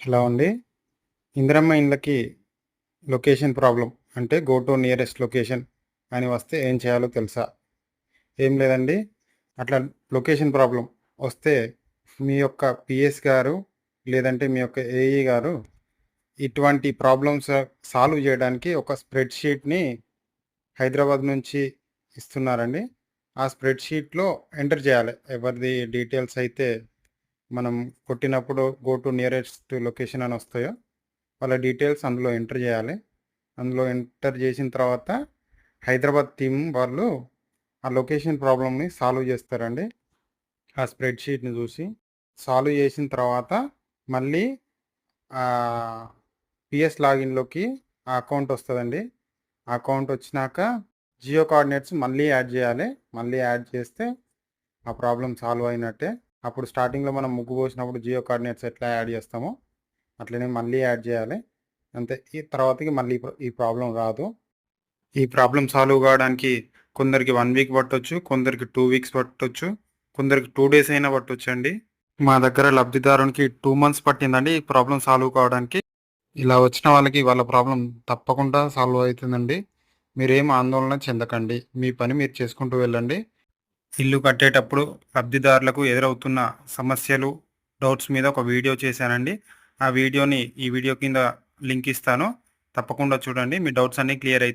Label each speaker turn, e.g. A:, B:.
A: Hello అండి ఇందిరమ్మ ఇండ్లకి location problem అంటే గో టు నియరెస్ట్ లొకేషన్ అని వస్తే ఏం చేయాలో తెలుసా? ఏం లేదండి. అట్లా లొకేషన్ ప్రాబ్లం వస్తే మీ యొక్క పిఎస్ గారు లేదంటే మీ యొక్క ఏఈ గారు ఇటువంటి ప్రాబ్లమ్స్ సాల్వ్ చేయడానికి ఒక స్ప్రెడ్ షీట్ని హైదరాబాద్ నుంచి ఇస్తున్నారండి. ఆ స్ప్రెడ్షీట్లో ఎంటర్ చేయాలి. ఎవరిది డీటెయిల్స్ అయితే మనం కొట్టినప్పుడు గో టు నియరెస్ట్ లొకేషన్ అని వస్తాయో వాళ్ళ డీటెయిల్స్ అందులో ఎంటర్ చేయాలి. అందులో ఎంటర్ చేసిన తర్వాత హైదరాబాద్ టీమ్ వాళ్ళు ఆ లొకేషన్ ప్రాబ్లమ్ని సాల్వ్ చేస్తారండి. ఆ స్ప్రెడ్ షీట్ని చూసి సాల్వ్ చేసిన తర్వాత మళ్ళీ పిఎస్ లాగిన్లోకి ఆ అకౌంట్ వస్తుందండి. ఆ అకౌంట్ వచ్చినాక జియో కోఆర్డినేట్స్ మళ్ళీ యాడ్ చేయాలి. మళ్ళీ యాడ్ చేస్తే ఆ ప్రాబ్లం సాల్వ్ అయినట్టే. అప్పుడు స్టార్టింగ్లో మనం ముగ్గు పోసినప్పుడు జియో కోఆర్డినేట్స్ ఎట్లా యాడ్ చేస్తామో అట్లనే మళ్ళీ యాడ్ చేయాలి. అంతే. ఈ తర్వాతకి మళ్ళీ ఈ ప్రాబ్లం రాదు. ఈ ప్రాబ్లం సాల్వ్ కావడానికి కొందరికి వన్ వీక్ పట్టొచ్చు కొందరికి టూ వీక్స్ పట్టొచ్చు కొందరికి టూ డేస్ అయినా పట్టొచ్చు అండి మా దగ్గర లబ్ధిదారునికి టూ మంత్స్ పట్టిందండి ఈ ప్రాబ్లం సాల్వ్ కావడానికి. ఇలా వచ్చిన వాళ్ళకి వాళ్ళ ప్రాబ్లం తప్పకుండా సాల్వ్ అవుతుందండి. మీరేం ఆందోళన చెందకండి. మీ పని మీరు చేసుకుంటూ వెళ్ళండి. ఇల్లు కట్టేటప్పుడు లబ్ధిదారులకు ఎదురవుతున్న సమస్యలు డౌట్స్ మీద ఒక వీడియో చేశానండి. ఆ వీడియోని ఈ వీడియో కింద లింక్ ఇస్తాను. తప్పకుండా చూడండి. మీ డౌట్స్ అన్నీ క్లియర్ అయితే